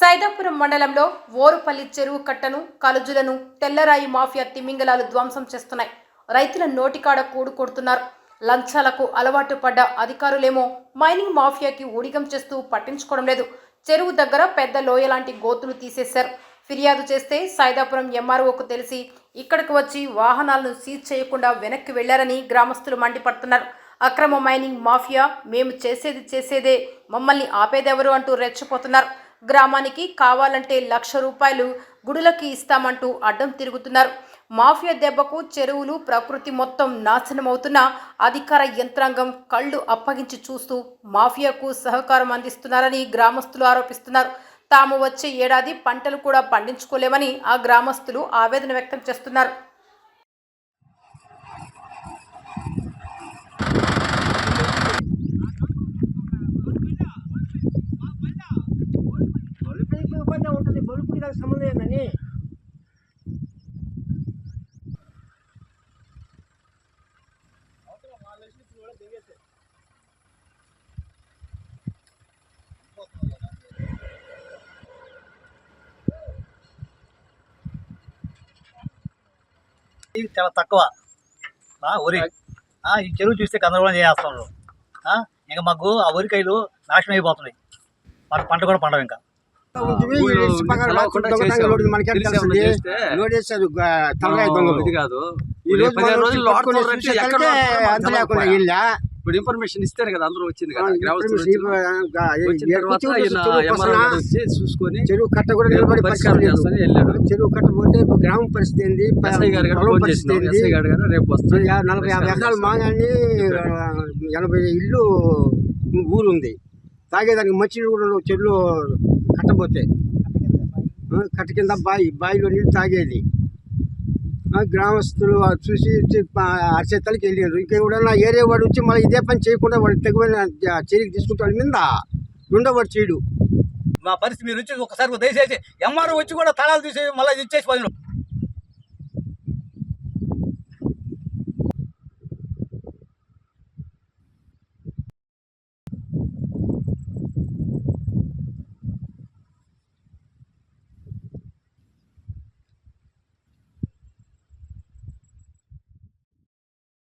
సైదాపురం మండలంలో ఓరుపల్లి చెరువు కట్టను కలుజులను తెల్లరాయి మాఫియా తిమింగలాలు ధ్వంసం చేస్తున్నాయి. రైతుల నోటికాడ కూడు కొడుతున్నారు. లంచాలకు అలవాటు పడ్డ అధికారులేమో మైనింగ్ మాఫియాకి ఊడిగం చేస్తూ పట్టించుకోవడం లేదు. చెరువు దగ్గర పెద్ద లోయ లాంటి గోతులు తీసేశారు. ఫిర్యాదు చేస్తే సైదాపురం ఎంఆర్ఓకు తెలిసి ఇక్కడికి వచ్చి వాహనాలను సీజ్ చేయకుండా వెనక్కి వెళ్ళారని గ్రామస్తులు మండిపడుతున్నారు. అక్రమ మైనింగ్ మాఫియా మేము చేసేది చేసేదే మమ్మల్ని ఆపేదెవరు అంటూ రెచ్చిపోతున్నారు. గ్రామానికి కావాలంటే లక్ష రూపాయలు గుడులకి ఇస్తామంటూ అడ్డం తిరుగుతున్నారు. మాఫియా దెబ్బకు చెరువులు ప్రకృతి మొత్తం నాశనమవుతున్న అధికార యంత్రాంగం కళ్ళు అప్పగించి చూస్తూ మాఫియాకు సహకారం అందిస్తున్నారని గ్రామస్తులు ఆరోపిస్తున్నారు. తాము వచ్చే ఏడాది పంటలు కూడా పండించుకోలేమని ఆ గ్రామస్తులు ఆవేదన వ్యక్తం చేస్తున్నారు. సమలేనని చాలా తక్కువ వరి ఈ చెరువు చూస్తే గందరగోళం చేస్తాం ఇంకా మాకు ఆ వరికాయలు నాశనం అయిపోతున్నాయి మాకు పంట కూడా పండవు ఇంకా తలకాయ దొంగలు. కాదు. అంత లేకుండా. ఇల్లా. ఇప్పుడు ఇన్ఫర్మేషన్ ఇస్తేనే కదా అందరూ వచ్చింది కదా. చూసుకొని చెరువు కట్ట కూడా నిలబడి పరిష్కారం వెళ్ళాడు చెరువు కట్ట పోతే గ్రామం పరిస్థితి ఏంది? పరిస్థితి రేపు వస్తాను యా- నలభై యాభై ఎకరాలు మాగాన్ని ఎనభై ఇల్లు ఊరు ఉంది తాగేదానికి మంచి కూడా చెట్లు కట్టబోతే. కట్ట కింద బావి బావిలో నీళ్ళు తాగేది. ఆ, గ్రామస్తులు చూసి అరిచేతలకి వెళ్ళారు ఇంకా ఎవడన్నా ఏరియా వాడు వచ్చి మళ్ళీ ఇదే పని చేయకుండా వాడు తెగువైన చర్యకి తీసుకుంటాడు మీద. రెండో వాడు చేయడు మా పరిస్థితి మీరు వచ్చి ఒకసారి దయచేసి ఎంఆర్ఓ వచ్చి కూడా తాళాలు తీసి మళ్ళీ ఇచ్చేసి పోయినారు